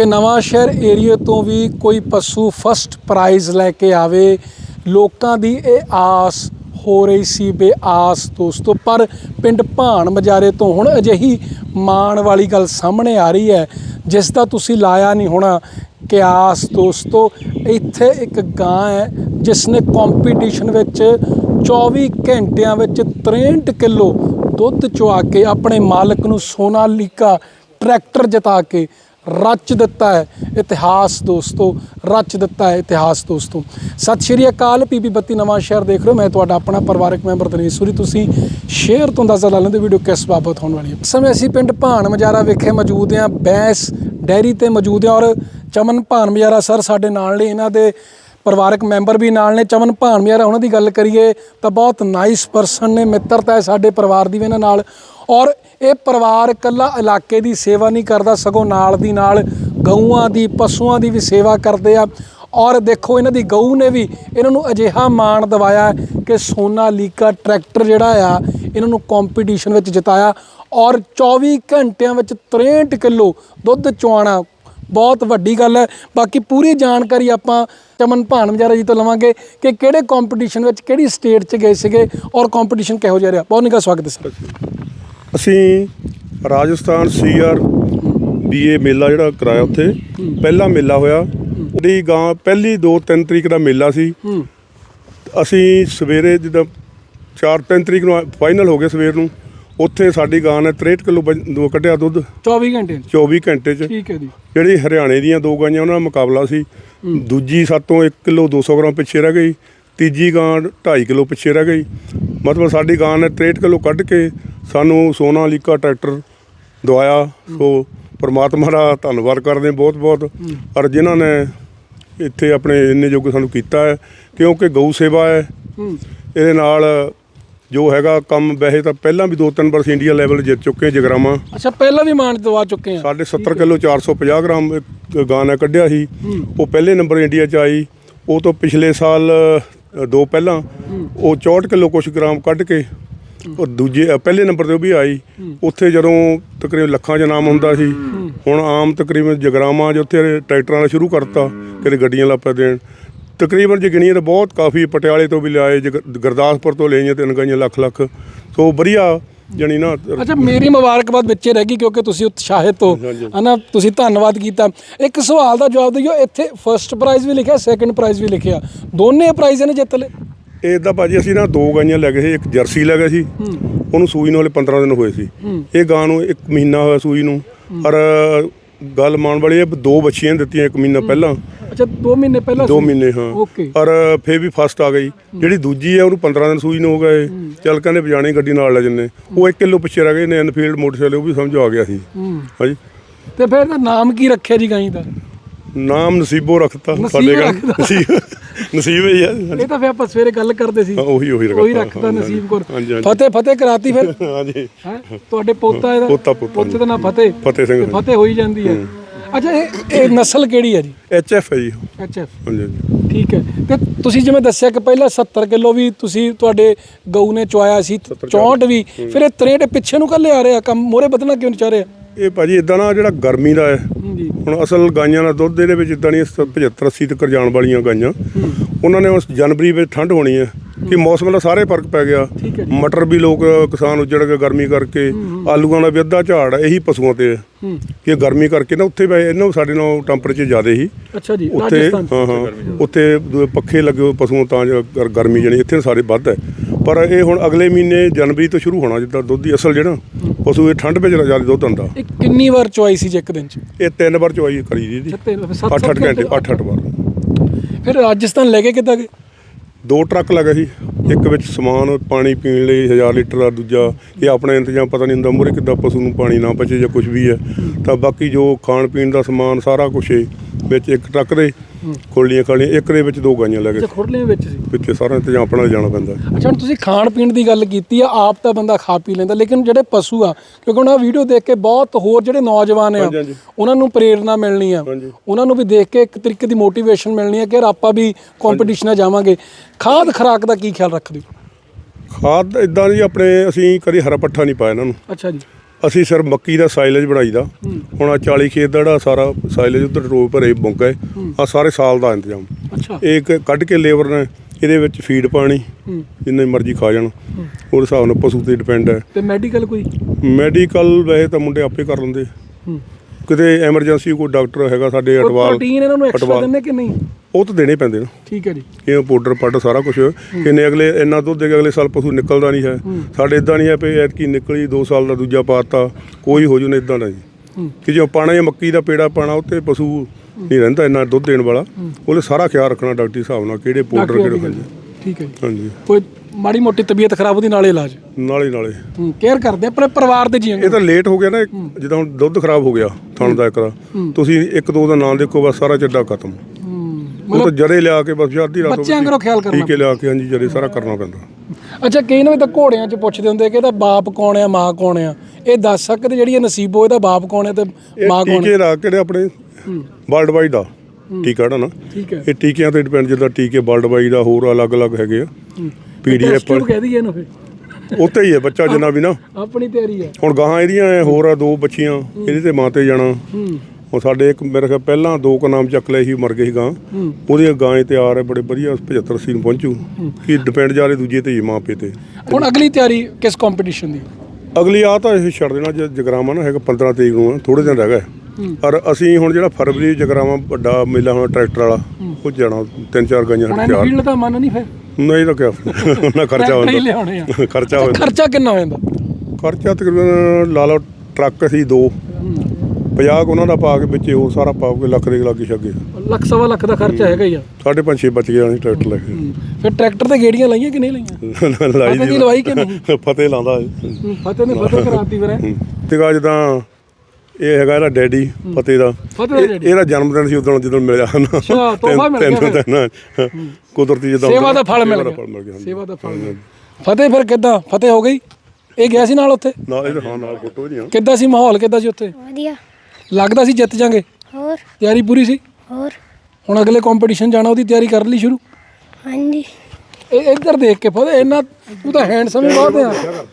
ਕਿ ਨਵਾਂ ਸ਼ਹਿਰ ਏਰੀਆ ਤੋਂ ਵੀ ਕੋਈ ਪਸ਼ੂ ਫਸਟ ਪ੍ਰਾਈਜ਼ ਲੈ ਕੇ ਆਵੇ, ਲੋਕਾਂ ਦੀ ਇਹ ਆਸ ਹੋ ਰਹੀ ਸੀ, ਬੇਆਸ ਦੋਸਤੋ। ਪਰ ਪਿੰਡ ਭਾਣ ਮਜਾਰੇ ਤੋਂ ਹੁਣ ਅਜਿਹੀ ਮਾਣ ਵਾਲੀ ਗੱਲ ਸਾਹਮਣੇ ਆ ਰਹੀ ਹੈ, ਜਿਸ ਦਾ ਤੁਸੀਂ ਲਾਇਆ ਨਹੀਂ ਹੋਣਾ। ਕਿਆਸ ਦੋਸਤੋ, ਇੱਥੇ ਇੱਕ ਗਾਂ ਹੈ ਜਿਸ ਨੇ ਕੰਪੀਟੀਸ਼ਨ ਵਿੱਚ 24 ਘੰਟਿਆਂ ਵਿੱਚ 63 ਕਿਲੋ ਦੁੱਧ ਚੁਆ ਕੇ ਆਪਣੇ ਮਾਲਕ ਨੂੰ ਸੋਨਾਲੀਕਾ ਟਰੈਕਟਰ ਜਿਤਾ ਕੇ ਰਚ ਦਿੱਤਾ ਹੈ ਇਤਿਹਾਸ ਦੋਸਤੋ, ਰਚ ਦਿੱਤਾ ਹੈ ਇਤਿਹਾਸ ਦੋਸਤੋ। ਸਤਿ ਸ਼੍ਰੀ ਅਕਾਲ ਪੀਪੀ ਬੱਤੀ ਨਵਾਂ ਸ਼ਹਿਰ ਦੇਖ ਰਹੇ ਹੋ। ਮੈਂ ਤੁਹਾਡਾ ਆਪਣਾ ਪਰਿਵਾਰਕ ਮੈਂਬਰ ਦਨੇਸ਼ ਸੂਰੀ। ਤੁਸੀਂ ਸ਼ੇਅਰ ਤੋਂ ਅੰਦਾਜ਼ਾ ਲਾ ਲੈਂਦੇ ਵੀਡੀਓ ਕਿਸ ਬਾਬਤ ਹੋਣ ਵਾਲੀ ਹੈ। ਇਸ ਸਮੇਂ ਅਸੀਂ ਪਿੰਡ ਭਾਣ ਮਜਾਰਾ ਵਿਖੇ ਮੌਜੂਦ ਹਾਂ, ਬੈਂਸ ਡੈਰੀ ਤੇ ਮੌਜੂਦ ਹਾਂ ਔਰ ਚਮਨ ਭਾਣ ਮਜਾਰਾ ਸਰ ਸਾਡੇ ਨਾਲ ਨੇ। ਇਹਨਾਂ ਦੇ ਪਰਿਵਾਰਕ ਮੈਂਬਰ ਵੀ ਨਾਲ ਨੇ। ਚਮਨ ਭਾਣ ਮਜਾਰਾ ਉਹਨਾਂ ਦੀ ਗੱਲ ਕਰੀਏ ਤਾਂ ਬਹੁਤ ਨਾਈਸ ਪਰਸਨ ਨੇ ਮਿੱਤਰਤਾ ਹੈ ਸਾਡੇ ਪਰਿਵਾਰ ਦੀ ਵੀ ਇਹਨਾਂ ਨਾਲ। ਔਰ ਇਹ ਪਰਿਵਾਰ ਇਕੱਲਾ ਇਲਾਕੇ ਦੀ ਸੇਵਾ ਨਹੀਂ ਕਰਦਾ, ਸਗੋਂ ਨਾਲ ਦੀ ਨਾਲ ਗਊਆਂ ਦੀ, ਪਸ਼ੂਆਂ ਦੀ ਵੀ ਸੇਵਾ ਕਰਦੇ ਆ। ਔਰ ਦੇਖੋ, ਇਹਨਾਂ ਦੀ ਗਊ ਨੇ ਵੀ ਇਹਨਾਂ ਨੂੰ ਅਜਿਹਾ ਮਾਣ ਦਿਵਾਇਆ ਕਿ ਸੋਨਾ ਲੀਕਾ ਟਰੈਕਟਰ ਜਿਹੜਾ ਆ, ਇਹਨਾਂ ਨੂੰ ਕੰਪੀਟੀਸ਼ਨ ਵਿੱਚ ਜਿਤਾਇਆ। ਔਰ 24 ਘੰਟਿਆਂ ਵਿੱਚ 63 ਕਿਲੋ ਦੁੱਧ ਚੁਆਣਾ ਬਹੁਤ ਵੱਡੀ ਗੱਲ ਹੈ। ਬਾਕੀ ਪੂਰੀ ਜਾਣਕਾਰੀ ਆਪਾਂ ਚਮਨ ਭਾਨ ਮਜਾਰਾ ਜੀ ਤੋਂ ਲਵਾਂਗੇ ਕਿ ਕਿਹੜੇ ਕੰਪੀਟੀਸ਼ਨ ਵਿੱਚ ਕਿਹੜੀ ਸਟੇਟ 'ਚ ਗਏ ਸੀਗੇ ਔਰ ਕੰਪੀਟੀਸ਼ਨ ਕਿਹੋ ਜਿਹਾ ਰਿਹਾ। ਬਹੁਤ ਨਿੱਘਾ ਸਵਾਗਤ ਹੈ ਸਰ। ਅਸੀਂ ਰਾਜਸਥਾਨ ਸੀਆਰ ਬੀਏ ਮੇਲਾ ਜਿਹੜਾ ਕਰਾਇਆ ਉੱਥੇ। ਪਹਿਲਾ ਮੇਲਾ ਹੋਇਆ। ਉਹਦੀ ਗਾਂ ਪਹਿਲੀ 2-3 ਤਰੀਕ ਦਾ ਮੇਲਾ ਸੀ। ਅਸੀਂ ਸਵੇਰੇ ਜਿੱਦਾਂ 4-3 ਤਰੀਕ ਨੂੰ ਫਾਈਨਲ ਹੋ ਗਿਆ ਸਵੇਰ ਨੂੰ। ਉੱਥੇ ਸਾਡੀ ਗਾਂ ਨੇ 63 ਕਿਲੋ ਦੋ ਕੱਢਿਆ ਦੁੱਧ। 24 ਘੰਟੇ 'ਚ। 24 ਘੰਟੇ 'ਚ। ਠੀਕ ਹੈ ਜੀ। ਜਿਹੜੀ ਹਰਿਆਣੇ ਦੀਆਂ ਦੋ ਗਾਈਆਂ ਉਹਨਾਂ ਦਾ ਮੁਕਾਬਲਾ ਸੀ। ਦੂਜੀ ਸਾਤੋਂ 1 ਕਿਲੋ 200 ਗ੍ਰਾਮ ਪਿੱਛੇ ਰਹਿ ਗਈ। ਤੀਜੀ ਗਾਂ 2.5 ਕਿਲੋ ਪਿੱਛੇ ਰਹਿ ਗਈ। ਮਤਲਬ ਸਾਡੀ ਗਾਂ ਨੇ 63 ਕਿਲੋ ਕੱਢ ਕੇ ਸਾਨੂੰ ਸੋਨਾਲੀਕਾ ਟਰੈਕਟਰ ਦਵਾਇਆ। ਸੋ ਪਰਮਾਤਮਾ ਦਾ ਧੰਨਵਾਦ ਕਰਦੇ ਬਹੁਤ ਬਹੁਤ ਔਰ ਜਿਨ੍ਹਾਂ ਨੇ ਇੱਥੇ ਆਪਣੇ ਇੰਨੇ ਯੋਗ ਸਾਨੂੰ ਕੀਤਾ ਹੈ ਕਿਉਂਕਿ ਗਊ ਸੇਵਾ ਹੂੰ। ਇਹਦੇ ਨਾਲ ਜੋ ਹੈਗਾ ਕੰਮ ਵੈਸੇ ਤਾਂ ਪਹਿਲਾਂ ਵੀ ਦੋ ਤਿੰਨ ਵਾਰ ਅਸੀਂ ਇੰਡੀਆ ਲੈਵਲ ਜਿੱਤ ਚੁੱਕੇ ਹਾਂ ਜਗਰਾਵਾਂ ਅੱਛਾ ਪਹਿਲਾਂ ਵੀ ਮਾਣ ਦਵਾ ਚੁੱਕੇ ਆ ਸਾਡੇ 70 ਕਿਲੋ 450 ਗ੍ਰਾਮ ਇੱਕ ਗਾਂ ਨੇ ਕੱਢਿਆ ਸੀ। ਉਹ ਪਹਿਲੇ ਨੰਬਰ ਇੰਡੀਆ 'ਚ ਆਈ। ਉਹ ਤੋਂ ਪਿਛਲੇ ਸਾਲ ਅ, ਦੋ ਪਹਿਲਾਂ। ਉਹ 64 ਕਿਲੋ ਕੁਛ ਗ੍ਰਾਮ ਕੱਢ ਕੇ ਉਹ ਦੂਜੇ ਅ, ਪਹਿਲੇ ਨੰਬਰ ਤੇ ਉਹ ਵੀ ਆਈ। ਉੱਥੇ ਜਦੋਂ ਤਕਰੀਬਨ ਲੱਖਾਂ 'ਚ ਨਾਮ ਹੁੰਦਾ ਸੀ। ਹੁਣ ਆਮ ਤਕਰੀਬਨ ਜਗਰਾਵਾਂ 'ਚ ਉੱਥੇ ਟਰੈਕਟਰਾਂ ਦਾ ਸ਼ੁਰੂ ਕਰਤਾ। ਕਿਤੇ ਗੱਡੀਆਂ ਲਾਪਾ ਦੇਣ। ਤਕਰੀਬਨ ਜੇ ਗਿਣੀਏ ਤਾਂ ਬਹੁਤ ਕਾਫੀ ਪਟਿਆਲੇ ਤੋਂ ਵੀ ਲਿਆਏ ਜਗ- ਗੁਰਦਾਸਪੁਰ ਤੋਂ ਲਈਆਂ ਤਿੰਨ ਗਾਈਆਂ ਲੱਖ ਲੱਖ। ਸੋ ਵਧੀਆ ਜਣੀ ਨਾ ਅੱਛਾ ਮੇਰੀ ਮੁਬਾਰਕਬਾਦ ਵਿੱਚੇ ਰਹਿ ਗਈ ਕਿਉਂਕਿ ਤੁਸੀਂ ਉਤਸ਼ਾਹਿਤ ਹੋ ਹਨਾ ਤੁਸੀਂ ਧੰਨਵਾਦ ਕੀਤਾ। ਇੱਕ ਸਵਾਲ ਦਾ ਜਵਾਬ ਦਿਓ ਇੱਥੇ ਫਰਸਟ ਪ੍ਰਾਈਜ਼ ਵੀ ਲਿਖਿਆ ਸੈਕੰਡ ਪ੍ਰਾਈਜ਼ ਵੀ ਲਿਖਿਆ। ਦੋਨੇ ਪ੍ਰਾਈਜ਼ ਨੇ ਜਿੱਤ ਲਏ। ਇਹ ਤਾਂ ਭਾਜੀ ਅਸੀਂ ਨਾ ਦੋ ਗਾਈਆਂ ਲੈ ਗਏ ਸੀ ਇੱਕ ਜਰਸੀ ਲੈ ਗਏ ਸੀ ਉਹਨੂੰ ਸੂਈ ਨੂੰ ਹਲੇ 15 ਦਿਨ ਹੋਏ ਸੀ। ਇਹ ਗਾਂ ਨੂੰ ਇੱਕ ਮਹੀਨਾ ਹੋਇਆ ਸੂਈ ਨੂੰ। ਔਰ ਗੱਲ ਮੰਨ ਵਾਲੀ ਇਹ ਦੋ ਬੱਚੀਆਂ ਦਿੱਤੀਆਂ ਇੱਕ ਮਹੀਨਾ ਪਹਿਲਾਂ। ਅੱਛਾ 2 ਮਹੀਨੇ ਪਹਿਲਾਂ ਦੋ ਸੀ? ਮਹੀਨੇ ਹਾਂ। ਓਕੇ ਔਰ ਫੇਰ ਵੀ ਫਸਟ ਆ ਗਈ। ਜਿਹੜੀ ਦੂਜੀ ਹੈ ਉਹਨੂੰ 15 ਦਿਨ ਸੂਈ ਨੂੰ ਹੋ ਗਏ। ਚੱਲ ਕਹਿੰਦੇ ਵਜਾਣੀ ਗੱਡੀ ਨਾਲ ਲੈ ਜੰਨੇ। ਉਹ 1 ਕਿਲੋ ਪਿੱਛੇ ਰਹਿ ਗਏ ਨੇ ਐਨਫੀਲਡ ਮੋਟਰਸਾਈਕਲ ਉਹ ਵੀ ਸਮਝ ਆ ਗਿਆ ਸੀ। ਹਾਂਜੀ। ਤੇ ਫਿਰ ਇਹਦਾ ਨਾਮ ਕੀ ਰੱਖਿਆ ਜੀ ਗਾਈ ਦਾ? ਨਾਮ ਨਸੀਬੋ ਰੱਖਤਾ ਸਾਡੇ ਘਰ। ਰੱਖਤਾ। ਨਸੀਬ ਹੀ ਆ। ਇਹ ਤਾਂ ਫਿਰ ਆਪਾਂ ਸਵੇਰੇ ਗੱਲ ਕਰਦੇ ਸੀ। ਉਹੀ ਉਹੀ ਰੱਖਤਾ। ਉਹੀ ਰੱਖਦਾ ਨਸੀਬ ਕੋਰ। ਫਤਿਹ ਫਤਿਹ ਕਰਾਤੀ ਫਿਰ। ਹਾਂਜੀ। ਤੁਹਾਡੇ ਪੋਤਾ ਇਹਦਾ? ਪੋਤਾ, ਪੋਤਾ। ਪੋਤੇ ਦਾ ਨਾਮ ਫਤਿਹ। ਫਤਿਹ ਸਿੰਘ ਫਤਿਹ ਹੋਈ ਜਾਂਦੀ ਹੈ। ਅੱਛਾ ਇਹ ਇਹ ਨਸਲ ਕਿਹੜੀ ਹੈ ਜੀ? ਐਚ ਐਫ ਹੈ ਜੀ। ਅੱਛਾ ਹਾਂਜੀ ਹਾਂਜੀ। ਠੀਕ ਹੈ। ਤੇ ਤੁਸੀਂ ਜਿਵੇਂ ਦੱਸਿਆ ਕਿ ਪਹਿਲਾਂ 70 ਕਿਲੋ ਵੀ ਤੁਸੀਂ ਤੁਹਾਡੇ ਗਊ ਨੇ ਚੁਆਇਆ ਸੀ 64 ਵੀ ਫਿਰ ਇਹ 63 ਪਿੱਛੇ ਨੂੰ ਕੱਲੇ ਆ ਰਿਹਾ ਕੰਮ। ਮੋਰੇ ਵਧਣਾ ਕਿਉਂ ਨਹੀਂ ਚਾਹ ਰਿਹਾ? ਇਹ ਭਾਜੀ ਇਦਾਂ ਨਾ ਜਿਹੜਾ ਗਰਮੀ ਦਾ ਹੈ। ਜੀ। ਹੁਣ ਅਸਲ ਗਾਈਆਂ ਦਾ ਦੁੱਧ ਇਹਦੇ ਵਿੱਚ ਇਦਾਂ ਨਹੀਂ 75 80 ਤੱਕ ਜਾਣ ਵਾਲੀਆਂ ਗਾਈਆਂ। ਉਹਨਾਂ ਨੇ ਉਸ ਜਨਵਰੀ ਵਿੱਚ ਠੰਡ ਹੋਣੀ ਹੈ। ਕਿ ਮੌਸਮ ਦਾ ਸਾਰੇ ਫ਼ਰਕ ਪੈ ਗਿਆ। ਹੈ। ਮਟਰ ਵੀ ਲੋਕ ਕਿਸਾਨ ਉੱਜੜ ਕੇ ਗਰਮੀ ਕਰਕੇ। ਆਲੂਆਂ ਦਾ ਵੀ ਅੱਧਾ ਝਾੜ ਇਹੀ ਪਸ਼ੂਆਂ ਤੇ। ਹੈ। ਹੂੰ ਕਿ ਗਰਮੀ ਕਰਕੇ ਨਾ ਉੱਥੇ ਵੈਸੇ ਇਹਨਾਂ ਸਾਡੇ ਨਾਲ ਟੈਂਪਰੇਚਰ ਜ਼ਿਆਦਾ ਸੀ। ਅੱਛਾ ਜੀ ਉੱਥੇ ਹਾਂ ਹਾਂ। ਉੱਥੇ ਪੱਖੇ ਲੱਗੇ ਪਸ਼ੂਆਂ ਤਾਂ ਗਰਮੀ ਜਣੀ ਇੱਥੇ ਸਾਰੇ ਵੱਧ ਹੈ। ਪਰ ਇਹ ਹੁਣ ਅਗਲੇ ਮਹੀਨੇ ਜਨਵਰੀ ਤੋਂ ਸ਼ੁਰੂ ਹੋਣਾ ਜਿੱਦਾਂ ਦੁੱਧ ਦੀ ਅਸਲ ਜਿਹੜਾ ਪਸ਼ੂ ਇਹ ਠੰਡ ਵਿੱਚ ਜ਼ਿਆਦਾ ਦੁੱਧ ਦਿੰਦਾ। ਇਹ ਕਿੰਨੀ ਵਾਰ ਚੁਆਈ ਸੀ ਜੀ ਇੱਕ ਦਿਨ ਚ? ਇਹ ਤਿੰਨ ਵਾਰ ਚਵਾਈ ਕਰੀ ਦੀ ਇਹਦੀ। ਛੱਤੇ ਸੱਤ 8-8 ਘੰਟੇ 8-8 ਵਾਰ। ਫਿਰ ਰਾਜਸਥਾਨ ਲੈ ਕੇ ਕਿੱਦਾਂ ਗਏ? ਦੋ ਟਰੱਕ ਲੱਗੇ ਸੀ, ਇੱਕ ਵਿੱਚ ਸਮਾਨ, ਪਾਣੀ ਪੀਣ ਲਈ 1000 ਲੀਟਰ ਦਾ, ਦੂਜਾ ਇਹ ਆਪਣਾ ਇੰਤਜ਼ਾਮ ਪਤਾ ਨਹੀਂ ਹੁੰਦਾ ਮੂਹਰੇ ਕਿੱਦਾਂ ਪਸ਼ੂ ਨੂੰ ਪਾਣੀ ਨਾ ਬਚੇ ਜਾਂ ਕੁਝ ਵੀ ਹੈ। ਤਾਂ ਬਾਕੀ ਜੋ ਖਾਣ ਪੀਣ ਦਾ ਸਮਾਨ ਸਾਰਾ ਕੁਝ ਵਿੱਚ ਇੱਕ ਟਰੱਕ ਦੇ ਖੋਲੀਆਂ ਖਾਲੀਆਂ ਇੱਕ ਦੇ ਵਿੱਚ ਦੋ ਗਾਈਆਂ ਲੱਗੇ ਅੱਛਾ ਖੁਰਲੇ ਵਿੱਚ ਸੀ। ਪਿੱਛੇ ਸਾਰਾ ਇੰਤਜ਼ਾਮ ਆਪਣਾ ਜਾਣਾ ਪੈਂਦਾ। ਅੱਛਾ ਹੁਣ ਤੁਸੀਂ ਖਾਣ ਪੀਣ ਦੀ ਗੱਲ ਕੀਤੀ ਆ ਆਪ ਤਾਂ ਬੰਦਾ ਖਾ ਪੀ ਲੈਂਦਾ ਲੇਕਿਨ ਜਿਹੜੇ ਪਸ਼ੂ ਆ ਕਿਉਂਕਿ ਆ ਵੀਡੀਓ ਦੇਖ ਕੇ ਬਹੁਤ ਹੋਰ ਜਿਹੜੇ ਨੌਜਵਾਨ ਆ। ਉਹਨਾਂ ਨੂੰ ਪ੍ਰੇਰਣਾ ਮਿਲਣੀ ਆ। ਉਹਨਾਂ ਨੂੰ ਵੀ ਦੇਖ ਕੇ ਇੱਕ ਤਰੀਕੇ ਦੀ ਮੋਟੀਵੇਸ਼ਨ ਮਿਲਣੀ ਆ ਕਿ ਯਾਰ ਆਪਾਂ ਵੀ ਕੰਪੀਟੀਸ਼ਨਾਂ ਜਾਵਾਂਗੇ। ਖਾਦ ਖਰਾਕ ਦਾ ਕੀ ਖਿਆਲ ਰੱਖਦੇ ਹੋ? ਖਾਦ ਇਦਾਂ ਜੀ ਆਪਣੇ ਅਸੀਂ ਕਦੀ ਹਰਾ ਪੱਠਾ ਨਹੀਂ ਪਾਇਆ ਇਹਨਾਂ ਨੂੰ। ਅੱਛਾ ਜੀ। ਅਸੀਂ ਸਿਰ ਮੱਕੀ ਦਾ ਸਾਈਲੇਜ ਬਣਾਈਦਾ। ਹੁਣ ਆ 40 ਖੇਤ ਦਾ ਜਿਹੜਾ ਸਾਰਾ ਸਾਈਲੇਜ ਉਧਰ ਰੋ ਭਰੇ ਬੁੰਕ ਹੈ। ਆ ਸਾਰੇ ਸਾਲ ਦਾ ਇੰਤਜ਼ਾਮ। ਅੱਛਾ। ਇਹ ਕੱਢ ਕੇ ਲੇਬਰ ਨੇ ਇਹਦੇ ਵਿੱਚ ਫੀਡ ਪਾਣੀ ਜਿੰਨੇ ਮਰਜ਼ੀ ਖਾ ਜਾਣ। ਉਹਦੇ ਹਿਸਾਬ ਨਾਲ ਪਸ਼ੂ ਤੇ ਡਿਪੈਂਡ ਹੈ। ਤੇ ਮੈਡੀਕਲ ਕੋਈ? ਮੈਡੀਕਲ ਵੈਸੇ ਤਾਂ ਮੁੰਡੇ ਆਪੇ ਕਰ ਲੈਂਦੇ। ਕਿਤੇ ਐਮਰਜੈਂਸੀ ਕੋਈ ਡਾਕਟਰ ਹੈਗਾ ਸਾਡੇ ਅਟਵਾਲ ਪ੍ਰੋਟੀਨ ਇਹਨਾਂ ਨੂੰ ਐਕਸਟਰਾ ਅਟਵਾਲ। ਦਿੰਦੇ ਕਿ ਨਹੀਂ? ਉਹ ਤਾਂ ਦੇਣੇ ਪੈਂਦੇ ਨੇ। ਠੀਕ ਹੈ ਜੀ। ਇਹ ਪਾਊਡਰ ਪੱਟ ਸਾਰਾ ਕੁਝ ਕਿੰਨੇ ਅਗਲੇ ਇੰਨਾ ਦੁੱਧ ਦੇ ਕੇ ਅਗਲੇ ਸਾਲ ਪਸ਼ੂ ਨਿਕਲਦਾ ਨਹੀਂ ਹੈ। ਸਾਡੇ ਇਦਾਂ ਨਹੀਂ ਹੈ ਵੀ ਐਤਕੀ ਨਿਕਲੀ 2 ਸਾਲ ਦਾ ਦੂਜਾ ਪਾਤਾ ਕੋਈ ਹੋ ਜੂ ਨੇ ਇਦਾਂ ਨਹੀਂ ਹੂੰ। ਕਿ ਜੋ ਪਾਣਾ ਜਾਂ ਮੱਕੀ ਦਾ ਪੇੜਾ ਪਾਣਾ ਉੱਤੇ ਪਸ਼ੂ ਨਹੀਂ ਰਹਿੰਦਾ ਇੰਨਾ ਦੁੱਧ ਦੇਣ ਵਾਲਾ। ਉਹਦੇ ਸਾਰਾ ਖਿਆਲ ਰੱਖਣਾ ਡਾਕਟਰੀ ਹਿਸਾਬ ਨਾਲ ਕਿਹੜੇ ਪਾਊਡਰ ਕਿਹੜੇ ਹਾਂਜੀ। ਠੀਕ ਹੈ ਜੀ। ਹਾਂਜੀ। ਕੋਈ ਮਾੜੀ ਮੋਟੀ ਤਬੀਅਤ ਖਰਾਬ ਉਹਦੀ ਨਾਲੇ ਇਲਾਜ। ਨਾਲੇ ਨਾਲੇ। ਕੇਅਰ ਕਰਦੇ ਆਪਣੇ ਪਰਿਵਾਰ ਦੇ ਜੀਆਂ ਇਹ ਤਾਂ ਲੇਟ ਹੋ ਗਿਆ ਨਾ ਜਿੱਦਾਂ ਹੁਣ ਦੁੱਧ ਖਰਾਬ ਹੋ ਗਿਆ ਥਣ ਦਾ ਇੱਕ ਦਾ। ਤੁਸੀਂ ਇੱਕ ਦੋ ਦਾ ਨਾਮ ਦੇਖੋ ਬਸ ਸਾਰਾ ਚੱਡਾ ਖਤਮ। ਉਹ ਤਾਂ ਜਰੇ ਲਿਆ ਕੇ ਬਸ ਅੱਧੀ ਰਾਤ ਬੱਚਿਆਂ ਅੰਗਰੋਂ ਖਿਆਲ ਕਰਨਾ। ਟੀਕੇ ਲਿਆ ਕੇ ਹਾਂਜੀ ਜਰੇ ਸਾਰਾ ਕਰਨਾ ਪੈਂਦਾ। ਅੱਛਾ ਕਈ ਨਾ ਤਾਂ ਘੋੜਿਆਂ 'ਚ ਪੁੱਛਦੇ ਹੁੰਦੇ ਕਿ ਇਹਦਾ ਬਾਪ ਕੌਣ ਆ ਮਾਂ ਕੌਣ ਆ? ਇਹ ਦੱਸ ਸਕਦੇ ਜਿਹੜੀ ਇਹ ਨਸੀਬੋ ਇਹਦਾ ਬਾਪ ਕੌਣ ਹੈ ਤੇ ਮਾਂ ਇਹ ਕੌਣ ਹੈ ਟੀਕੇ ਲਾ ਕੇ ਆਪਣੇ? ਵਰਲਡ ਵਾਈਡ ਦਾ। ਟੀਕਾ ਜਿਹੜਾ ਨਾ ਠੀਕ ਹੈ ਇਹ ਟੀਕਿਆਂ ਤੇ ਡਿਪੈਂਡ ਜਿੱਦਾਂ ਟੀਕੇ ਵਰਲਡ ਵਾਈਡ ਦਾ ਹੋਰ ਅਲੱਗ-ਅਲੱਗ ਹੈਗੇ ਆ। ਪੀਡੀਐਫ ਟਿਊਬ ਕਹਿ ਦਈਏ ਇਹਨੂੰ ਫਿਰ? ਉੱਤੇ ਹੀ ਹੈ ਬੱਚਾ ਜਿੰਨਾ ਵੀ ਨਾ। ਆਪਣੀ ਤਿਆਰੀ ਹੈ ਹੁਣ ਗਾਹਾਂ ਇਹਦੀਆਂ ਐ ਹੋਰ ਆ ਦੋ ਬੱਚੀਆਂ ਇਹਦੇ ਤੇ ਮਾਂ ਤੇ ਜਾਣਾ। ਹੂੰ। ਹੁਣ ਸਾਡੇ ਇੱਕ ਮੇਰੇ ਖਿਆਲ ਪਹਿਲਾਂ ਦੋ ਕ ਨਾਮ ਚੱਕ ਲਏ ਸੀ ਮਰ ਗਏ ਸੀ ਗਾਂ ਹੂੰ। ਉਹਦੀਆਂ ਗਾਂ ਇਹ ਤਿਆਰ ਹੈ ਬੜੇ ਵਧੀਆ 75 80 ਨੂੰ ਪਹੁੰਚੂ ਕੀ ਡਿਪੈਂਡ ਜਾ ਰਹੇ ਦੂਜੇ ਤੇ ਹੀ ਮਾਂ ਪੇ ਤੇ ਹੁਣ ਅਗਲੀ ਤਿਆਰੀ ਕਿਸ ਕੰਪੀਟੀਸ਼ਨ ਦੀ? ਅਗਲੀ ਆ ਤਾਂ ਇਹ ਛੱਡ ਦੇਣਾ ਜੇ ਜਗਰਾਮਾ ਨਾ ਹੈਗਾ 15 ਤਰੀਕ ਨੂੰ ਥੋੜੇ ਦਿਨ ਰਹਿ ਗਏ। ਹੂੰ। ਪਰ ਅਸੀਂ ਹੁਣ ਜਿਹੜਾ ਫਰਵਰੀ ਜਗਰਾਮਾ ਵੱਡਾ ਮੇਲਾ ਹੋਣਾ ਟਰੈਕਟਰ ਵਾਲਾ ਉਹ ਜਾਣਾ ਤਿੰਨ ਚਾਰ ਗਾਈਆਂ ਹੁਣ ਤਿਆਰ। ਫੀਲਡ ਦਾ ਮਨ ਨਹੀਂ ਫਿਰ। ਨਹੀਂ ਤਾਂ ਕਿਆ ਉਹਨਾਂ ਖਰਚਾ ਹੀ ਹੁੰਦਾ। ਲਿਆਉਣੇ ਆ। ਖਰਚਾ ਹੁੰਦਾ। ਖਰਚਾ ਕਿੰਨਾ ਹੋ ਜਾਂਦਾ? ਖਰਚਾ ਤਕਰੀਬਨ ਲਾ ਲਓ ਟਰੱਕ ਸੀ ਦੋ। 50 ਉਹਨਾਂ ਦਾ ਪਾ ਕੇ ਵਿੱਚ ਹੋਰ ਸਾਰਾ ਪਾ ਕੇ ਲੱਖ ਦੇ ਲਾਗੇ ਛੱਗੇ। ਲੱਖ ਸਵਾ ਲੱਖ ਦਾ ਖਰਚਾ ਹੈਗਾ ਹੀ ਆ। ਸਾਢੇ ਪੰਜ ਛੇ ਬਚ ਗਿਆ ਸੀ ਟਰੈਕਟਰ ਲੈ ਕੇ। ਹੂੰ। ਫਿਰ ਟਰੈਕਟਰ ਤੇ ਗੇੜੀਆਂ ਲਾਈਆਂ ਕਿ ਨਹੀਂ ਲਾਈਆਂ? ਲਾਈ ਦੀ ਲਵਾਈ ਕਿ ਨਹੀਂ? ਫਤਿਹ ਲਾਉਂਦਾ ਇਹ। ਹੂੰ, ਫਤਿਹ ਨੇ ਫਤਿਹ ਕਰਾਤੀ ਫਿਰ ਹੈਂ? ਤੇਗਾ ਜਿੱਦਾਂ ਇਹ ਹੈਗਾ ਇਹਦਾ ਡੈਡੀ ਫਤਿਹ ਦਾ। ਫਤਿਹ ਦਾ ਇਹ- ਡੈਡੀ। ਇਹਦਾ ਜਨਮ ਦਿਨ ਸੀ ਉਦੋਂ ਜਦੋਂ ਮਿਲਿਆ ਨਾ। ਅੱਛਾ, ਤੋਹਫ਼ਾ ਮਿਲ ਗਿਆ ਕੁਦਰਤੀ ਜਿੱਦਾਂ ਸੇਵਾ ਦਾ ਫਲ ਮਿਲ ਗਿਆ। ਸੇਵਾ ਦਾ ਫਲ। ਮਿਲ ਗਿਆ ਫਤਿਹ ਫਿਰ ਕਿੱਦਾਂ? ਫਤਿਹ ਹੋ ਗਈ? ਇਹ ਗਿਆ ਸੀ ਨਾਲ ਉੱਥੇ? ਨਾਲ ਇਹਦੇ ਹਾਂ ਨਾਲ ਫੋਟੋ ਦੀਆਂ ਕਿੱਦਾਂ ਸੀ ਮਾਹੌਲ? ਕਿੱਦਾਂ ਸੀ ਉੱਥੇ? ਵਧੀਆ। ਲੱਗਦਾ ਸੀ ਜਿੱਤ ਜਾਾਂਗੇ? ਹੋਰ। ਤਿਆਰੀ ਪੂਰੀ ਸੀ? ਹੋਰ। ਹੁਣ ਅਗਲੇ ਕੰਪੀਟੀਸ਼ਨ ਜਾਣਾ ਉਹਦੀ ਤਿਆਰੀ ਕਰ ਲਈ ਸ਼ੁਰੂ? ਹਾਂਜੀ। ਇਹ ਇੱਧਰ ਦੇਖ ਕੇ ਫੋਦੇ ਇੰਨਾ ਤੂੰ ਤਾਂ ਹੈਂਡਸਮ ਹੀ ਬਹੁਤ ਆ।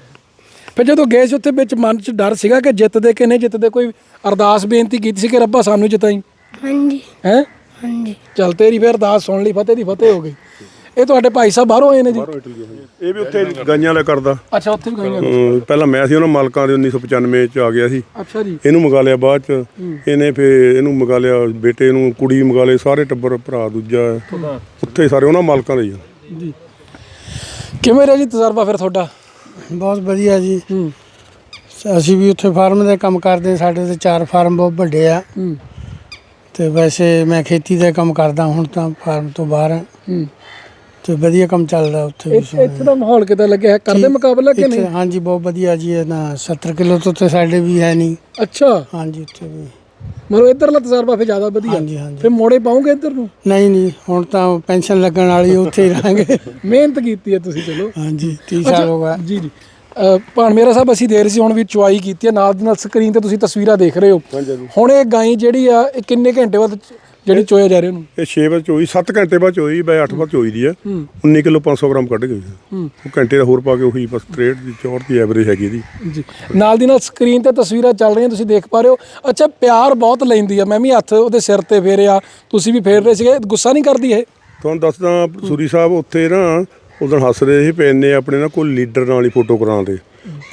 ਫਿਰ ਜਦੋਂ ਗਏ ਸੀ ਉੱਥੇ ਵਿੱਚ ਮਨ 'ਚ ਡਰ ਸੀਗਾ ਕਿ ਜਿੱਤਦੇ ਕਿ ਨਹੀਂ ਜਿੱਤਦੇ ਕੋਈ ਅਰਦਾਸ ਬੇਨਤੀ ਕੀਤੀ ਸੀ ਕਿ ਰੱਬਾ ਸਾਨੂੰ ਜਿਤਾਈ? ਹਾਂਜੀ। ਹੈ? ਹਾਂਜੀ। ਚੱਲ ਤੇਰੀ ਫਿਰ ਅਰਦਾਸ ਸੁਣ ਲਈ ਫਤਿਹ ਦੀ ਫਤਿਹ ਹੋ ਗਈ। ਇਹ ਤੁਹਾਡੇ ਭਾਈ ਸਾਹਿਬ ਬਾਹਰੋਂ ਆਏ ਨੇ ਜੀ? ਇਹ ਵੀ ਉੱਥੇ ਗਾਈਆਂ ਲੈ ਕਰਦਾ ਅੱਛਾ ਉੱਥੇ ਵੀ ਗਈਆਂ ਅਮ ਪਹਿਲਾਂ ਮੈਂ ਸੀ ਉਹਨਾਂ ਮਾਲਕਾਂ ਦੇ 1995 ਚ ਆ ਗਿਆ ਸੀ। ਅੱਛਾ ਜੀ। ਇਹਨੂੰ ਮੰਗਾ ਲਿਆ ਬਾਅਦ ਚ। ਇਹਨੇ ਫੇ ਇਹਨੂੰ ਮੰਗਾ ਲਿਆ ਬੇਟੇ ਨੂੰ ਕੁੜੀ ਮੰਗਾ ਲਏ ਸਾਰੇ ਟੱਬਰ ਭਰਾ ਦੂਜਾ। ਉੱਥੇ ਸਾਰੇ ਉਹਨਾਂ ਮਾਲਕਾਂ ਦੇ ਹੀ ਆ। ਜੀ। ਕਿਵੇਂ ਰਿਹਾ ਜੀ ਤਜਰਬਾ ਫਿਰ ਤੁਹਾਡਾ? ਬਹੁਤ ਵਧੀਆ ਜੀ। ਹੂੰ। ਅਸੀਂ ਵੀ ਉੱਥੇ ਫਾਰਮ ਦੇ ਕੰਮ ਕਰਦੇ ਹਾਂ। ਸਾਡੇ ਤੇ ਚਾਰ ਫਾਰਮ ਬਹੁਤ ਵੱਡੇ ਆ। ਹੂੰ। ਤੇ ਵੈਸੇ ਮੈਂ ਖੇਤੀ ਦਾ ਕੰਮ ਕਰਦਾ ਹੁਣ ਤਾਂ ਫਾਰਮ ਤੋਂ ਬਾਹਰ ਹਾਂ ਹੂੰ। ਤੇ ਵਧੀਆ ਕੰਮ ਚੱਲਦਾ ਉੱਥੇ ਵੀ ਇੱਥੇ ਇੱਥੇ ਦਾ ਮਾਹੌਲ ਕਿਦਾਂ ਲੱਗਿਆ? ਹੈ ਕਰਦੇ ਮੁਕਾਬਲਾ ਕਿ ਇੱਥੇ ਨਹੀਂ? ਹਾਂਜੀ ਬਹੁਤ ਵਧੀਆ ਜੀ ਇਹ ਨਾ 70 ਕਿਲੋ ਤੋਂ ਤੇ ਸਾਡੇ ਵੀ ਹੈ ਨਹੀਂ। ਅੱਛਾ। ਹਾਂਜੀ ਉੱਥੇ ਵੀ। ਮਤਲਬ ਇੱਧਰਲਾ ਤਜਰਬਾ ਫਿਰ ਜ਼ਿਆਦਾ ਵਧੀਆ। ਹਾਂਜੀ ਹਾਂਜੀ। ਫਿਰ ਮੋੜੇ ਪਾਉਂਗੇ ਇੱਧਰ ਨੂੰ? ਨਹੀਂ ਨਹੀਂ ਹੁਣ ਤਾਂ ਪੈਨਸ਼ਨ ਲੱਗਣ ਵਾਲੀ ਹੈ, ਉੱਥੇ ਹੀ ਰਹਾਂਗੇ। ਮਿਹਨਤ ਕੀਤੀ ਹੈ ਤੁਸੀਂ ਚਲੋ। ਹਾਂਜੀ 30 ਸਾਲ ਹੋ ਗਏ। ਜੀ ਜੀ। ਅ, ਭਾਣ ਮੇਰਾ ਸਾਹਿਬ ਅਸੀਂ ਦੇਰ ਸੀ ਹੁਣ ਵੀ ਚੁਆਈ ਕੀਤੀ ਹੈ। ਨਾਲ ਦੀ ਨਾਲ ਸਕਰੀਨ ਤੇ ਤੁਸੀਂ ਤਸਵੀਰਾਂ ਦੇਖ ਰਹੇ ਹੋ। ਹੁਣ ਇਹ ਗਾਈ ਜਿਹੜੀ ਆ ਇਹ ਕਿੰਨੇ ਘੰਟੇ ਬਾਅਦ ਚ- ਜਿਹੜੀ ਚੋਇਆ ਜਾ ਰਹੀ ਉਹਨੂੰ? ਇਹ 6 ਵਜੇ ਚੋਈ 7 ਘੰਟੇ ਬਾਅਦ ਚੋਈ ਬਈ 8 ਵਜੇ ਚੋਈ ਦੀ ਆ। ਹੂੰ। 19 ਕਿਲੋ 500 ਗ੍ਰਾਮ ਕੱਢ ਗਈ ਉਹ ਘੰਟੇ ਦਾ ਹੋਰ ਪਾ ਕੇ ਉਹੀ ਬਸ 63 ਦੀ 64 ਦੀ ਐਵਰੇਜ ਹੈਗੀ ਇਹਦੀ। ਜੀ। ਨਾਲ ਦੀ ਨਾਲ ਸਕਰੀਨ ਤੇ ਤਸਵੀਰਾਂ ਚੱਲ ਰਹੀਆਂ ਤੁਸੀਂ ਦੇਖ ਪਾ ਰਹੇ ਹੋ। ਅੱਛਾ ਪਿਆਰ ਬਹੁਤ ਲੈਂਦੀ ਆ। ਮੈਂ ਵੀ ਹੱਥ ਉਹਦੇ ਸਿਰ ਤੇ ਫੇਰਿਆ। ਤੁਸੀਂ ਵੀ ਫੇਰ ਰਹੇ ਸੀਗੇ। ਗੁੱਸਾ ਨਹੀਂ ਕਰਦੀ ਇਹ? ਤੁਹਾਨੂੰ ਦੱਸਦਾ ਸੂਰੀ ਸਾਹਿਬ ਉੱਥੇ ਨਾ ਉਦੋਂ ਹੱਸ ਰਹੇ ਸੀ ਪੈਨੇ ਆਪਣੇ ਨਾ ਕੋਈ ਲੀਡਰ ਨਾਲ ਹੀ ਫੋਟੋ ਕਰਾਉਂਦੇ।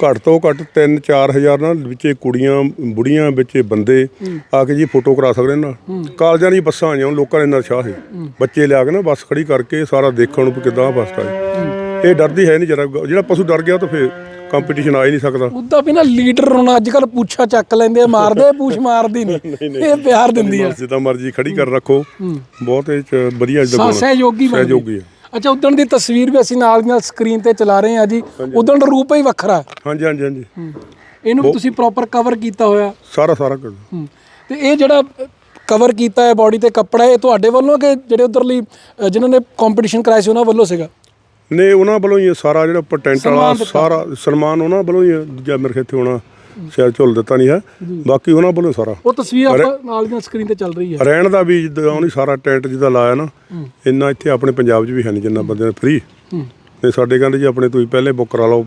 ਘੱਟ ਤੋਂ ਘੱਟ 3-4000 ਨਾਲ ਵਿੱਚੇ ਕੁੜੀਆਂ ਬੁੜੀਆਂ ਵਿੱਚੇ ਬੰਦੇ ਆ ਕੇ ਜੀ ਫੋਟੋ ਕਰਾ ਸਕਦੇ ਨਾ। ਕਾਲਜਾਂ ਦੀ ਬੱਸਾਂ ਆਈਆਂ ਲੋਕਾਂ ਨੇ ਨਸ਼ਾ ਹੈ ਬੱਚੇ ਲਿਆ ਕੇ ਨਾ ਬੱਸ ਖੜੀ ਕਰਕੇ ਸਾਰਾ ਦੇਖਣ ਨੂੰ ਕਿਦਾਂ ਬੱਸ ਆਈ ਇਹ ਡਰਦੀ ਹੈ ਨਹੀਂ ਜਰਾ ਜਿਹੜਾ ਪਸ਼ੂ ਡਰ ਗਿਆ ਤਾਂ ਫਿਰ ਕੰਪੀਟੀਸ਼ਨ ਆ ਹੀ ਨਹੀਂ ਸਕਦਾ। ਉਦਾਂ ਵੀ ਨਾ ਲੀਡਰ ਹੁਣ ਅੱਜ ਕੱਲ ਪੁੱਛਾ ਚੱਕ ਲੈਂਦੇ ਆ ਮਾਰਦੇ ਪੂਛ ਮਾਰਦੀ ਨਹੀਂ। ਇਹ ਪਿਆਰ ਦਿੰਦੀ ਆ। ਜਿੱਦਾਂ ਮਰਜ਼ੀ ਖੜੀ ਕਰ ਰੱਖੋ। ਬਹੁਤ ਇਹ ਵਧੀਆ ਸਹਿਯੋਗੀ। ਸਹਿਯੋਗੀ ਹੈ। ਅੱਛਾ ਉਦੋਂ ਦੀ ਤਸਵੀਰ ਵੀ ਅਸੀਂ ਨਾਲ ਦੀ ਨਾਲ ਸਕਰੀਨ ਤੇ ਚਲਾ ਰਹੇ ਹਾਂ ਜੀ। ਉਦੋਂ ਦਾ ਰੂਪ ਹੀ ਵੱਖਰਾ ਹੈ। ਹਾਂਜੀ ਹਾਂਜੀ ਹਾਂਜੀ। ਇਹਨੂੰ ਵੀ ਤੁਸੀਂ ਪ੍ਰੋਪਰ ਕਵਰ ਕੀਤਾ ਹੋਇਆ। ਸਾਰਾ ਸਾਰਾ ਹੂੰ। ਤੇ ਇਹ ਜਿਹੜਾ ਕਵਰ ਕੀਤਾ ਹੈ ਬਾਡੀ ਤੇ ਕੱਪੜਾ ਇਹ ਤੁਹਾਡੇ ਵੱਲੋਂ ਕਿ ਜਿਹੜੇ ਉਧਰਲੀ ਅ, ਜਿਨ੍ਹਾਂ ਨੇ ਕੰਪੀਟੀਸ਼ਨ ਕਰਾਇਆ ਸੀ ਉਹਨਾਂ ਵੱਲੋਂ ਸੀਗਾ? ਨੇ ਉਹਨਾਂ ਵੱਲੋਂ ਹੀ ਇਹ ਸਾਰਾ ਜਿਹੜਾ ਪਟੈਂਟ ਵਾਲਾ ਸਾਰਾ ਸਨਮਾਨ ਉਹਨਾਂ ਵੱਲੋਂ ਹੀ ਹੈ। ਦੂਜਾ ਮੇਰੇ ਖਿਆਲ ਇੱਥੇ ਹੋਣਾ। ਸ਼ਾਇਦ ਝੁੱਲ ਦਿੱਤਾ ਨਹੀਂ ਹੈ। ਬਾਕੀ ਉਹਨਾਂ ਵੱਲੋਂ ਸਾਰਾ। ਉਹ ਤਸਵੀਰ ਆਪਾਂ ਨਾਲ ਦੀ ਸਕਰੀਨ ਤੇ ਚੱਲ ਰਹੀ ਹੈ। ਰਹਿਣ ਦਾ ਵੀ ਜਿੱਦਾਂ ਉਹਨੇ ਸਾਰਾ ਟੈਂਟ ਜਿੱਦਾਂ ਲਾਇਆ ਨਾ ਇੰਨਾ ਇੱਥੇ ਆਪਣੇ ਪੰਜਾਬ 'ਚ ਵੀ ਹੈ ਨਹੀਂ ਜਿੰਨਾ ਬੰਦੇ ਨੇ ਫ੍ਰੀ। ਤੇ ਸਾਡੇ ਕਹਿੰਦੇ ਜੀ ਆਪਣੇ ਤੁਸੀਂ ਪਹਿਲੇ ਬੁੱਕ ਕਰਾ ਲਓ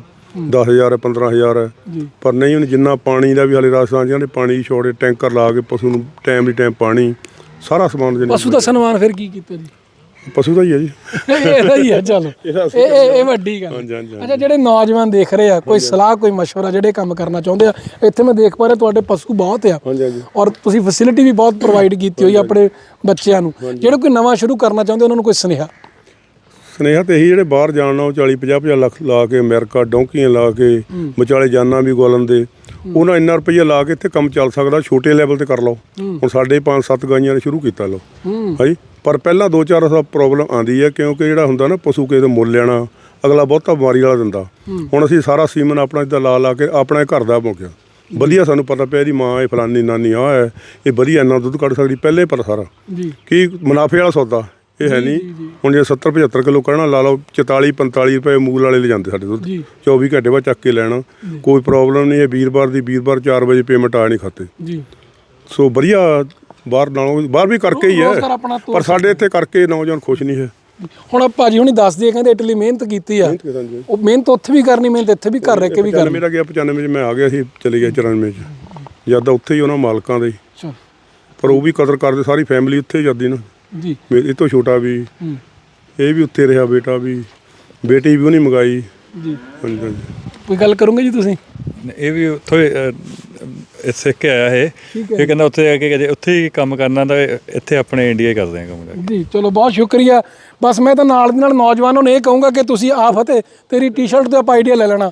10000 ਹੈ 15000 ਹੈ ਜੀ। ਪਰ ਨਹੀਂ ਹੁਣ ਜਿੰਨਾ ਪਾਣੀ ਦਾ ਵੀ ਹਾਲੇ ਰਾਜਸਥਾਨ ਜਿਹਨਾਂ ਨੇ ਪਾਣੀ ਛੋੜੇ ਟੈਂਕਰ ਲਾ ਕੇ ਪਸ਼ੂ ਨੂੰ ਟਾਈਮ ਦੀ ਟਾਈਮ ਪਾਣੀ ਸਾਰਾ ਸਮਾਨ ਜਿਹਨੇ ਪਸ਼ੂ ਦਾ ਸਨਮਾਨ ਫਿਰ ਕੀ ਕੀਤਾ ਜੀ? ਪਸ਼ੂ ਦਾ ਹੀ ਹੈ ਜੀ। ਇਹਦਾ ਹੀ ਹੈ ਚਲੋ। ਇਹ ਇਹ ਵੱਡੀ ਗੱਲ। ਅੱਛਾ ਜਿਹੜੇ ਨੌਜਵਾਨ ਦੇਖ ਰਹੇ ਆ ਕੋਈ ਸਲਾਹ ਕੋਈ ਮਸ਼ਵਰਾ ਜਿਹੜੇ ਕੰਮ ਕਰਨਾ ਚਾਹੁੰਦੇ ਆ ਇੱਥੇ ਮੈਂ ਦੇਖ ਪਾ ਰਿਹਾ ਤੁਹਾਡੇ ਪਸ਼ੂ ਬਹੁਤ ਆ। ਔਰ ਤੁਸੀਂ ਫੈਸਿਲਿਟੀ ਵੀ ਬਹੁਤ ਪ੍ਰੋਵਾਈਡ ਕੀਤੀ ਹੋਈ ਆਪਣੇ ਬੱਚਿਆਂ ਨੂੰ। ਜਿਹੜੇ ਕੋਈ ਨਵਾਂ ਸ਼ੁਰੂ ਕਰਨਾ ਚਾਹੁੰਦੇ ਉਹਨਾਂ ਨੂੰ ਕੋਈ ਸੁਨੇਹਾ? ਸਨੇਹਾ ਤੇ ਇਹੀ ਜਿਹੜੇ ਬਾਹਰ ਜਾਣ ਨਾਲ 40 50 ਲੱਖ ਲਾ ਕੇ ਅਮਰੀਕਾ ਡੌਂਕੀਆਂ ਲਾ ਕੇ ਵਿਚਾਲੇ ਜਾਨਾਂ ਵੀ ਗੋਲਨ ਦੇ ਉਹਨਾਂ ਇੰਨਾ ਰੁਪਈਆ ਲਾ ਕੇ ਇੱਥੇ ਕੰਮ ਚੱਲ ਸਕਦਾ ਛੋਟੇ ਲੈਵਲ ਤੇ ਕਰ ਲਓ। ਹੁਣ ਸਾਡੇ 5-7 ਗਾਈਆਂ ਨੇ ਸ਼ੁਰੂ ਕੀਤਾ ਲੋ ਹਾਂਜੀ। ਪਰ ਪਹਿਲਾਂ 2-4 ਸਾਲ ਪ੍ਰੋਬਲਮ ਆਂਦੀ ਹੈ ਕਿਉਂਕਿ ਜਿਹੜਾ ਹੁੰਦਾ ਨਾ ਪਸ਼ੂ ਕਿਸੇ ਤੋਂ ਮੁੱਲ ਲੈਣਾ ਅਗਲਾ ਬਹੁਤਾ ਬਿਮਾਰੀ ਵਾਲਾ ਦਿੰਦਾ। ਹੁਣ ਅਸੀਂ ਸਾਰਾ ਸੀਮਨ ਆਪਣਾ ਇੱਦਾਂ ਲਾ ਲਾ ਕੇ ਆਪਣਾ ਘਰ ਦਾ ਮੁੱਕਿਆ। ਵਧੀਆ ਸਾਨੂੰ ਪਤਾ ਪਿਆ ਇਹਦੀ ਮਾਂ ਇਹ ਫਲਾਨੀ ਨਾਨੀ ਆ ਹੈ ਇਹ ਵਧੀਆ ਇੰਨਾ ਦੁੱਧ ਕੱਢ ਸਕਦੀ ਪਹਿਲੇ ਪਤਾ ਸਾਰਾ। ਜੀ। ਕੀ ਮੁਨਾਫੇ ਵਾਲਾ ਸੌਦਾ ਇਹ ਹੈ ਨਹੀਂ। ਹੁਣ ਜੇ 70 75 ਕਿਲੋ ਕਹਿਣਾ ਲਾ ਲਓ 44 45 ਰੁਪਏ ਮੂਲ ਵਾਲੇ ਲੈ ਜਾਂਦੇ ਸਾਡੇ ਦੁੱਧ। ਜੀ। 24 ਘੰਟੇ ਬਾਅਦ ਚੱਕ ਕੇ ਲੈਣਾ। ਕੋਈ ਪ੍ਰੋਬਲਮ ਨਹੀਂ ਹੈ ਵੀਰਵਾਰ ਦੀ ਵੀਰਵਾਰ 4 ਵਜੇ ਪੇਮੈਂਟ ਆ ਨਹੀਂ ਖਾਤੇ। ਜੀ। ਸੋ ਵਧੀਆ ਬਾਹਰ ਨਾਲੋਂ ਬਾਹਰ ਵੀ ਕਰਕੇ ਹੀ ਰੋਜ਼ਗਾਰ ਹੈ ਆਪਣਾ ਤੋਰ ਪਰ ਸਾਡੇ ਇੱਥੇ ਕਰਕੇ ਨੌਜਵਾਨ ਖੁਸ਼ ਨਹੀਂ ਹੈ। ਹੁਣ ਆ ਭਾਜੀ ਹੁਣੀ ਦੱਸਦੀ ਆ ਕਹਿੰਦੇ ਇਟਲੀ ਮਿਹਨਤ ਕੀਤੀ ਆ। ਉਹ ਮਿਹਨਤ ਉੱਥੇ ਵੀ ਕਰਨੀ ਮਿਹਨਤ ਇੱਥੇ ਵੀ ਕਰ ਰਹਿ ਕੇ ਵੀ ਕਰਨੀ। ਮੇਰਾ ਗਿਆ 95 ਚ ਮੈਂ ਆ ਗਿਆ ਸੀ ਚਲੇ ਗਿਆ 94 ਚ। ਜਦ ਉੱਥੇ ਹੀ ਉਹਨਾਂ ਮਾਲਕਾਂ ਦੇ। ਅੱਛਾ। ਪਰ ਉਹ ਵੀ ਕਦਰ ਕਰਦੇ ਸਾਰੀ ਫੈਮਿਲੀ ਉੱਥੇ ਜਾਂਦੀ ਨਾ। ਜੀ। ਮੇਰੇ ਤੋਂ ਛੋਟਾ ਵੀ ਹੂੰ। ਇਹ ਵੀ ਉੱਥੇ ਰਿਹਾ ਬੇਟਾ ਵੀ। ਬੇਟੀ ਵੀ ਉਹਨੇ ਮੰਗਾਈ। ਜੀ। ਹਾਂਜੀ। ਹਾਂਜੀ ਕੋਈ ਗੱਲ ਕਰੋਗੇ ਜੀ ਤੁਸੀਂ? ਇਹ ਵੀ ਉੱਥੋਂ ਹੀ, ਅਹ, ਸਿੱਖ ਕੇ ਆਇਆ ਇਹ। ਇਹ ਕਹਿੰਦਾ ਉੱਥੇ ਆ ਕੇ ਕਹਿੰਦੇ ਉੱਥੇ ਹੀ ਕੰਮ ਕਰਨਾ ਤਾਂ ਇੱਥੇ ਆਪਣੇ ਇੰਡੀਆ ਹੀ ਕਰਦੇ ਆ ਕੰਮ ਜਾ ਕੇ। ਜੀ ਚਲੋ ਬਹੁਤ ਸ਼ੁਕਰੀਆ। ਬਸ ਮੈਂ ਤਾਂ ਨਾਲ ਦੀ ਨਾਲ ਨੌਜਵਾਨਾਂ ਨੂੰ ਇਹ ਕਹੂੰਗਾ ਕਿ ਤੁਸੀਂ ਆ ਫਤਿਹ ਤੇਰੀ ਟੀ-ਸ਼ਰਟ ਤੇ ਆਪਾਂ ਆਈਡੀਆ ਲੈ ਲੈਣਾ।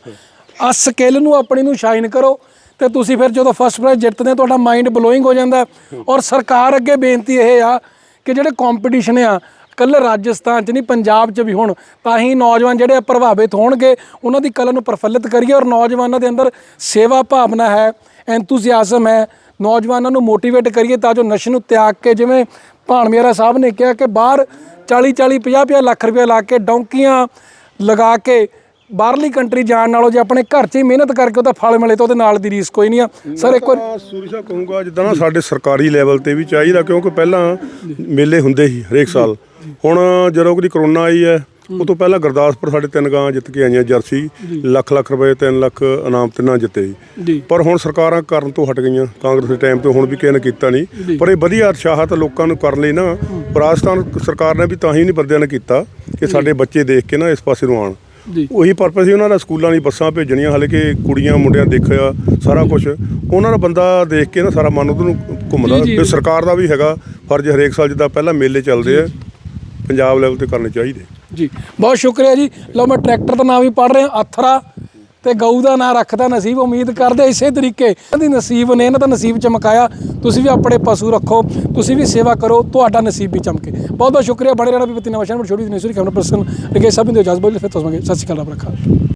ਆ ਸਕਿੱਲ ਨੂੰ ਆਪਣੀ ਨੂੰ ਸ਼ਾਈਨ ਕਰੋ ਤੇ ਤੁਸੀਂ ਫਿਰ ਜਦੋਂ ਫਸਟ ਪ੍ਰਾਈਜ਼ ਜਿੱਤਦੇ ਹੋ, ਤੁਹਾਡਾ ਮਾਈਂਡ ਬਲੋਇੰਗ ਹੋ ਜਾਂਦਾ। ਔਰ ਸਰਕਾਰ ਅੱਗੇ ਬੇਨਤੀ ਇਹ ਆ ਕਿ ਜਿਹੜੇ ਕੰਪੀਟੀਸ਼ਨ ਆ ਕੱਲ੍ਹ ਰਾਜਸਥਾਨ 'ਚ ਨਹੀਂ, ਪੰਜਾਬ 'ਚ ਵੀ ਹੁਣ। ਤਾਂ ਹੀ ਨੌਜਵਾਨ ਜਿਹੜੇ ਆ ਪ੍ਰਭਾਵਿਤ ਹੋਣਗੇ, ਉਹਨਾਂ ਦੀ ਕਲਾ ਨੂੰ ਪ੍ਰਫੁੱਲਿਤ ਕਰੀਏ ਔਰ ਨੌਜਵਾਨਾਂ ਦੇ ਅੰਦਰ ਸੇਵਾ ਭਾਵਨਾ ਹੈ ਐਂਥੂਸੀਆਜ਼ਮ ਹੈ। ਨੌਜਵਾਨਾਂ ਨੂੰ ਮੋਟੀਵੇਟ ਕਰੀਏ ਤਾਂ ਜੋ ਨਸ਼ੇ ਨੂੰ ਤਿਆਗ ਕੇ, ਜਿਵੇਂ ਭਾਣਮੇਰਾ ਸਾਹਿਬ ਨੇ ਕਿਹਾ ਕਿ ਬਾਹਰ 40 40 50 50 ਲੱਖ ਰੁਪਏ ਲਾ ਕੇ ਡੌਂਕੀਆਂ ਲਗਾ ਕੇ ਬਾਹਰਲੀ ਕੰਟਰੀ ਜਾਣ ਨਾਲੋਂ ਜੇ ਆਪਣੇ ਘਰ 'ਚ ਹੀ ਮਿਹਨਤ ਕਰਕੇ ਉਹਦਾ ਫਲ ਮਿਲੇ ਤਾਂ ਉਹਦੇ ਨਾਲ ਦੀ ਰੀਸ ਕੋਈ ਨਹੀਂ ਆ। ਸਰ ਇੱਕ ਵਾਰ ਸੂਰੀ ਸਾਹਿਬ ਕਹੂੰਗਾ ਜਿੱਦਾਂ ਨਾ ਸਾਡੇ ਸਰਕਾਰੀ ਲੈਵਲ ਤੇ ਵੀ ਚਾਹੀਦਾ ਕਿਉਂਕਿ ਪਹਿਲਾਂ ਮੇਲੇ ਹੁੰਦੇ ਸੀ ਹਰੇਕ ਸਾਲ। ਹੁਣ ਜਦੋਂ ਕੋਈ ਕਰੋਨਾ ਆਈ ਹੈ ਉਹ ਤੋਂ ਪਹਿਲਾਂ ਗੁਰਦਾਸਪੁਰ ਸਾਡੇ ਤਿੰਨ ਗਾਂ ਜਿੱਤ ਕੇ ਆਈਆਂ ਜਰਸੀ ਲੱਖ ਲੱਖ ਰੁਪਏ 3 ਲੱਖ ਇਨਾਮ ਤਿੰਨਾਂ ਜਿੱਤੇ ਪਰ ਹੁਣ ਸਰਕਾਰਾਂ ਕਰਨ ਤੋਂ ਹਟ ਗਈਆਂ ਕਾਂਗਰਸ ਦੇ ਟਾਈਮ ਤੇ ਹੁਣ ਵੀ ਕਿਸੇ ਨੇ ਕੀਤਾ ਨਹੀਂ। ਪਰ ਇਹ ਵਧੀਆ ਉਤਸ਼ਾਹਤ ਲੋਕਾਂ ਨੂੰ ਕਰਨ ਲਈ ਨਾ ਰਾਜਸਥਾਨ ਸਰਕਾਰ ਨੇ ਵੀ ਤਾਂ ਹੀ ਨਹੀਂ ਬੰਦਿਆਂ ਨੇ ਕੀਤਾ ਕਿ ਸਾਡੇ ਬੱਚੇ ਦੇਖ ਕੇ ਨਾ ਇਸ ਪਾਸੇ ਨੂੰ ਆਉਣ। ਜੀ। ਉਹੀ ਪਰਪਸ ਸੀ ਉਹਨਾਂ ਦਾ ਸਕੂਲਾਂ ਦੀ ਬੱਸਾਂ ਭੇਜਣੀਆਂ ਹਾਲੇ ਕਿ ਕੁੜੀਆਂ ਮੁੰਡਿਆਂ ਦੇਖਿਆ ਸਾਰਾ ਕੁਝ ਉਹਨਾਂ ਦਾ ਬੰਦਾ ਦੇਖ ਕੇ ਨਾ ਸਾਰਾ ਮਨ ਉਧਰ ਨੂੰ ਘੁੰਮਦਾ। ਤੇ ਸਰਕਾਰ ਦਾ ਵੀ ਹੈਗਾ ਫਰਜ਼ ਹਰੇਕ ਸਾਲ ਜਿੱਦਾਂ ਪਹਿਲਾਂ ਮੇਲੇ ਚੱਲਦੇ ਆ ਪੰਜਾਬ ਲੈਵਲ ਤੇ ਕਰਨੇ ਚਾਹੀਦੇ। ਜੀ। ਬਹੁਤ ਸ਼ੁਕਰੀਆ ਜੀ। ਲਓ ਮੈਂ ਟਰੈਕਟਰ ਦਾ ਨਾਮ ਵੀ ਪੜ ਰਿਹਾ ਅਥਰਾ। ਤੇ ਗਊ ਦਾ ਨਾਂ ਰੱਖਦਾ ਨਸੀਬ, ਉਮੀਦ ਕਰਦੇ ਇਸੇ ਤਰੀਕੇ। ਇਹਨਾਂ ਦੀ ਨਸੀਬ ਨੇ ਇਹਨਾਂ ਦਾ ਨਸੀਬ ਚਮਕਾਇਆ। ਤੁਸੀਂ ਵੀ ਆਪਣੇ ਪਸ਼ੂ ਰੱਖੋ, ਤੁਸੀਂ ਵੀ ਸੇਵਾ ਕਰੋ, ਤੁਹਾਡਾ ਨਸੀਬ ਵੀ ਚਮਕੇ। ਬਹੁਤ ਬਹੁਤ ਸ਼ੁਕਰੀਆ। ਬੜੇ ਰਹਿਣਾ ਵੀ ਪਤੀ ਨਵਾਂ ਸ਼ਹਿਰ ਛੋਟੀ ਜਿਹੀ ਨਿਸੂਰੀ ਕੈਮਰਾ ਪਰਸਨ ਰਗੇ ਸਭ ਨੂੰ ਇਜਾਜ਼ਤ। ਬੋਲੇ ਫਿਰ ਤੋਂ ਸਤਿ ਸ਼੍ਰੀ ਅਕਾਲ, ਰੱਬ ਰੱਖਾ